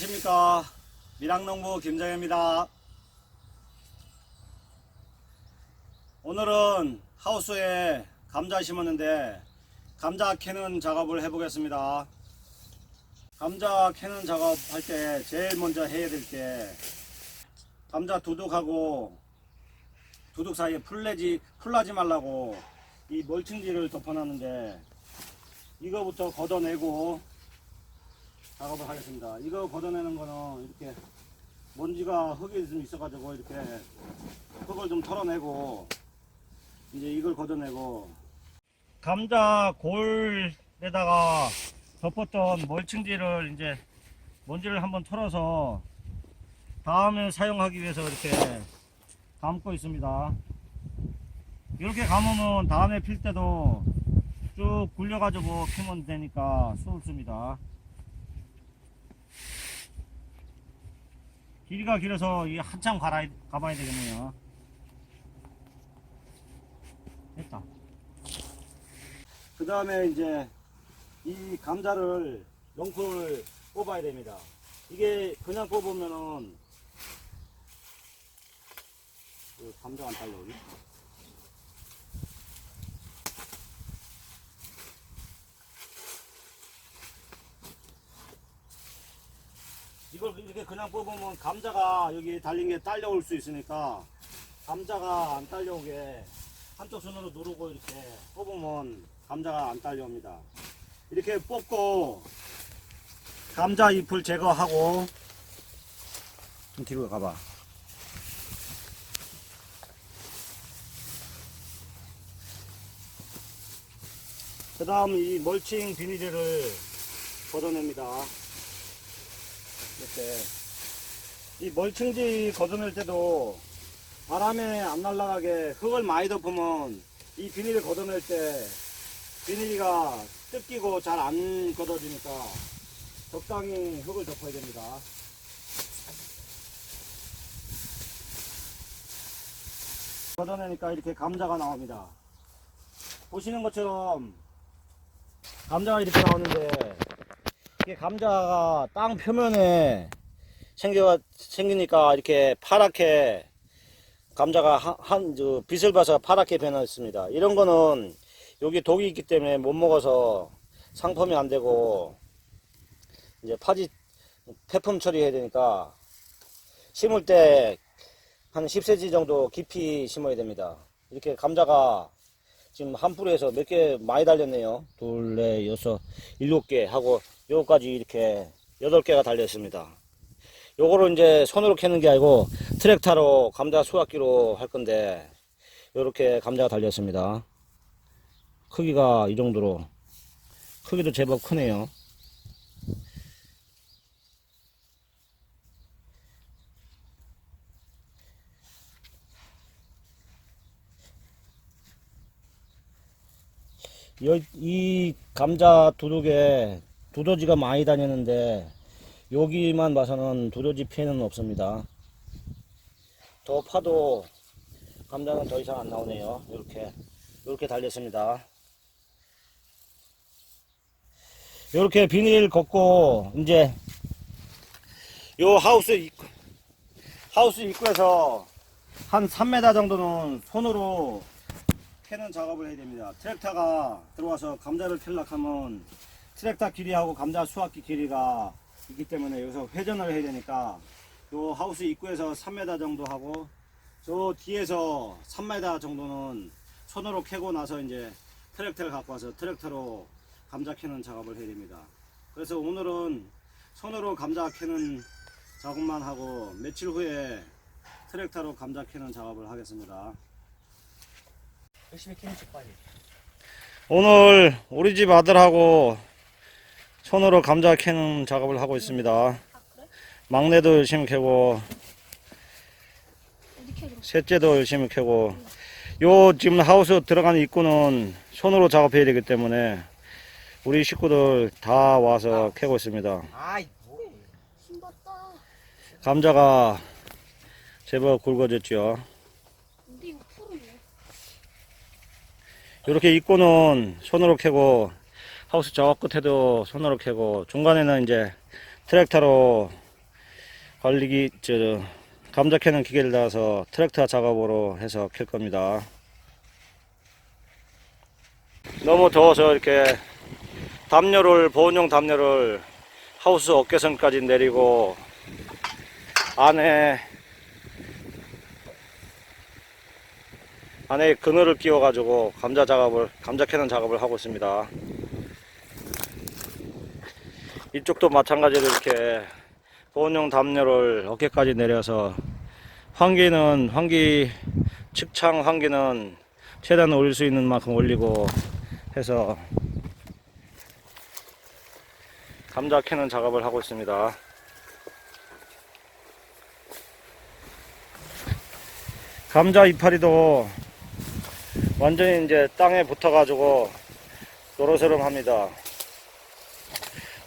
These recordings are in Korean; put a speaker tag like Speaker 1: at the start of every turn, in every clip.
Speaker 1: 안녕하십니까. 밀양농부 김정혜입니다. 오늘은 하우스에 감자 심었는데 감자 캐는 작업을 해보겠습니다. 감자 캐는 작업 할 때 제일 먼저 해야 될 게 감자 두둑하고 두둑 사이에 풀내지 풀나지 말라고 이 멀칭지를 덮어놨는데 이거부터 걷어내고 작업을 하겠습니다. 이거 걷어내는 거는 이렇게 먼지가 흙이 좀 있어가지고 이렇게 흙을 좀 털어내고 이제 이걸 걷어내고 감자 골에다가 덮었던 멀칭지를 이제 먼지를 한번 털어서 다음에 사용하기 위해서 이렇게 감고 있습니다. 이렇게 감으면 다음에 필 때도 쭉 굴려가지고 피면 되니까 수월습니다. 길이가 길어서 이 한참 가라, 가봐야 되겠네요. 됐다. 그 다음에 이제 이 감자를 용풀을 뽑아야 됩니다. 이게 그냥 뽑으면은 그 감자가 안 딸려 여기. 이걸 이렇게 그냥 뽑으면 감자가 여기 달린 게 딸려올 수 있으니까 감자가 안 딸려오게 한쪽 손으로 누르고 이렇게 뽑으면 감자가 안 딸려옵니다. 이렇게 뽑고 감자 잎을 제거하고 좀 뒤로 가봐. 그 다음 이 멀칭 비닐을 걷어냅니다. 이렇게 이 멀칭지 걷어낼 때도 바람에 안 날아가게 흙을 많이 덮으면 이 비닐을 걷어낼 때 비닐이가 뜯기고 잘 안 걷어지니까 적당히 흙을 덮어야 됩니다. 걷어내니까 이렇게 감자가 나옵니다. 보시는 것처럼 감자가 이렇게 나오는데 이게 감자가 땅 표면에 생겨 생기니까 이렇게 파랗게 감자가 한, 한 저, 빛을 봐서 파랗게 변했습니다. 이런 거는 여기 독이 있기 때문에 못 먹어서 상품이 안 되고 이제 파지 폐품 처리해야 되니까 심을 때 한 10cm 정도 깊이 심어야 됩니다. 이렇게 감자가 지금 한 뿌리에서 몇 개 많이 달렸네요. 둘, 넷, 여섯, 일곱 개 하고 요거까지 이렇게 여덟 개가 달려 있습니다. 요거를 이제 손으로 캐는 게 아니고 트랙터로 감자 수확기로 할 건데 요렇게 감자가 달렸습니다. 크기가 이 정도로 크기도 제법 크네요. 여- 이 감자 두둑에 두더지가 많이 다니는데 여기만 봐서는 두더지 피해는 없습니다. 더 파도 감자는 더 이상 안 나오네요. 이렇게 이렇게 달렸습니다. 이렇게 비닐 걷고 이제 요 하우스 입구 하우스 입구에서 한 3m 정도는 손으로 캐는 작업을 해야 됩니다. 트랙터가 들어와서 감자를 캘락 하면 트랙터 길이하고 감자 수확기 길이가 있기 때문에 여기서 회전을 해야 되니까 요 하우스 입구에서 3m 정도 하고 저 뒤에서 3m 정도는 손으로 캐고 나서 이제 트랙터를 갖고 와서 트랙터로 감자 캐는 작업을 해야 됩니다. 그래서 오늘은 손으로 감자 캐는 작업만 하고 며칠 후에 트랙터로 감자 캐는 작업을 하겠습니다.
Speaker 2: 열심히 키우지 빨리.
Speaker 1: 오늘 우리 집 아들하고 손으로 감자 캐는 작업을 하고 있습니다. 막내도 열심히 캐고? 셋째도 열심히 캐고 요 지금 하우스 들어가는 입구는 손으로 작업해야 되기 때문에 우리 식구들 다 와서 캐고 있습니다.
Speaker 3: 신봤다.
Speaker 1: 감자가 제법 굵어졌죠. 이렇게 입구는 손으로 캐고 하우스 저 끝에도 손으로 캐고 중간에는 이제 트랙터로 관리기 저 감자 캐는 기계를 달아서 트랙터 작업으로 해서 캘 겁니다. 너무 더워서 이렇게 담요를 보온용 담요를 하우스 어깨선까지 내리고 안에 안에 그늘을 끼워 가지고 감자 작업을 감자 캐는 작업을 하고 있습니다. 이쪽도 마찬가지로 이렇게 보온용 담요를 어깨까지 내려서 환기는 환기 측창 환기는 최대한 올릴 수 있는 만큼 올리고 해서 감자 캐는 작업을 하고 있습니다. 감자 이파리도 완전히 이제 땅에 붙어가지고 노릇노릇합니다.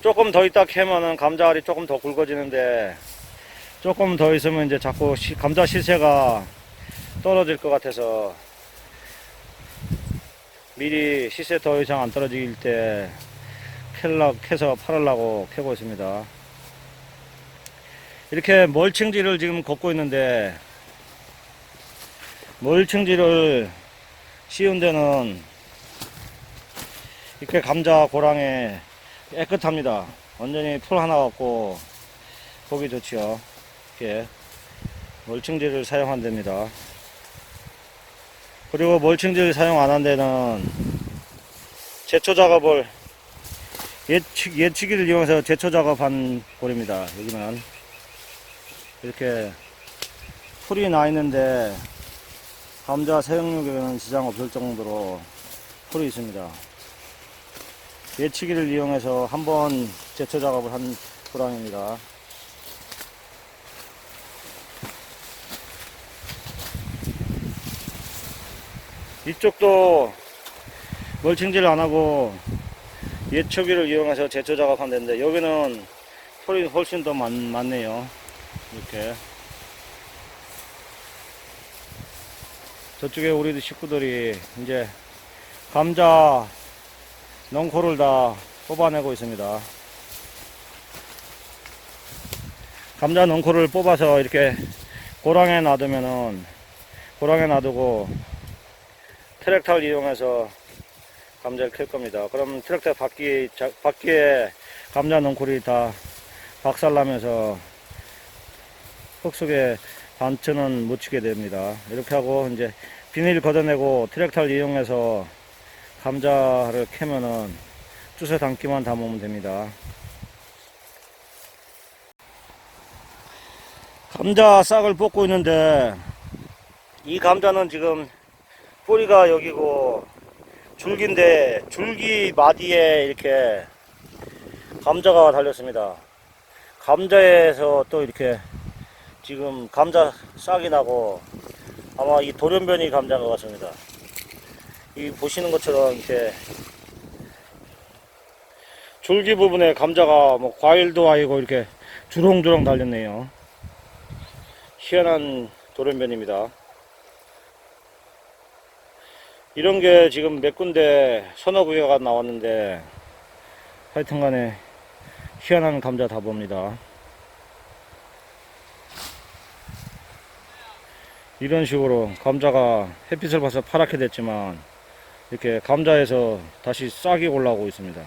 Speaker 1: 조금 더 있다 캐면은 감자알이 조금 더 굵어지는데 조금 더 있으면 이제 자꾸 시- 감자 시세가 떨어질 것 같아서 미리 시세 더 이상 안 떨어질 때 캘라, 캐서 팔으려고 캐고 있습니다. 이렇게 멀칭지를 지금 걷고 있는데 멀칭지를 씌운 데는 이렇게 감자 고랑에 깨끗합니다. 완전히 풀 하나 없고 보기 좋지요. 이렇게 멀칭지를 사용한 데입니다. 그리고 멀칭지를 사용 안 한 데는 제초 작업을 예측, 예치기를 이용해서 제초 작업한 골입니다. 여기는 이렇게 풀이 나 있는데 감자 사용육에는 지장 없을 정도로 풀이 있습니다. 예치기를 이용해서 한 번 제초 작업을 한 고랑입니다. 이쪽도 멀칭질을 안 하고 예초기를 이용해서 제초 작업한 데인데 여기는 풀이 훨씬 더 많, 많네요. 이렇게 저쪽에 우리 식구들이 이제 감자 넝코를 다 뽑아내고 있습니다. 감자 넝코를 뽑아서 이렇게 고랑에 놔두면은 고랑에 놔두고 트랙터를 이용해서 감자를 캘 겁니다. 그럼 트랙터 바퀴, 자- 바퀴에 감자 넝쿨이 다 박살나면서 흙 속에 단추는 묻히게 됩니다. 이렇게 하고 이제 비닐 걷어내고 트랙터를 이용해서 감자를 캐면은 주워 담기만 담으면 됩니다. 감자 싹을 뽑고 있는데 이 감자는 지금 뿌리가 여기고 줄기인데 줄기 마디에 이렇게 감자가 달렸습니다. 감자에서 또 이렇게 지금 감자 싹이 나고 아마 이 돌연변이 감자인 것 같습니다. 이 보시는 것처럼 이렇게 줄기 부분에 감자가 뭐 과일도 아니고 이렇게 주렁주렁 달렸네요. 희한한 돌연변입니다. 이런 게 지금 몇 군데 구개가 나왔는데 하여튼 간에 희한한 감자 다 봅니다. 이런 식으로 감자가 햇빛을 봐서 파랗게 됐지만 이렇게 감자에서 다시 싹이 올라오고 있습니다.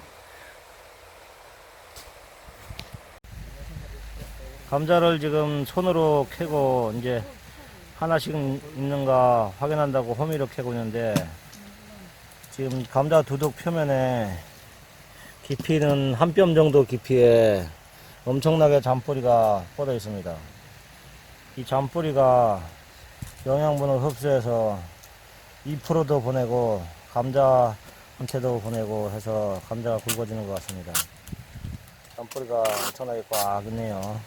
Speaker 1: 감자를 지금 손으로 캐고 이제 하나씩 있는가 확인한다고 호미로 캐고 있는데 지금 감자 두둑 표면에 깊이는 한 뼘 정도 깊이에 엄청나게 잔뿌리가 뻗어 있습니다. 이 잔뿌리가 영양분을 흡수해서 잎으로도 보내고 감자한테도 보내고 해서 감자가 굵어지는 것 같습니다. 잔뿌리가 엄청나게 꽉 있네요.